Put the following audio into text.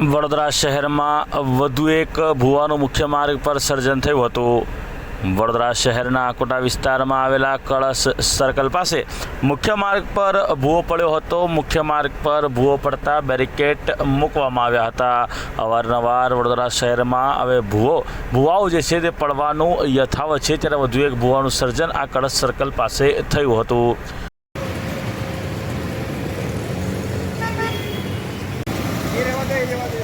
વડોદરા શહેરમાં વધુ એક ભુવાનું મુખ્ય માર્ગ પર સર્જન થયું હતું. વડોદરા શહેરના આકોટા વિસ્તારમાં આવેલા કળશ સર્કલ પાસે મુખ્ય માર્ગ પર ભૂવો પડ્યો હતો. મુખ્ય માર્ગ પર ભૂવો પડતા બેરિકેડ મૂકવામાં આવ્યા હતા. અવારનવાર વડોદરા શહેરમાં હવે ભૂવો, ભૂવાઓ જે છે તે પડવાનું યથાવત છે. ત્યારે વધુ એક ભૂવાનું સર્જન આ કળશ સર્કલ પાસે થયું હતું. llevar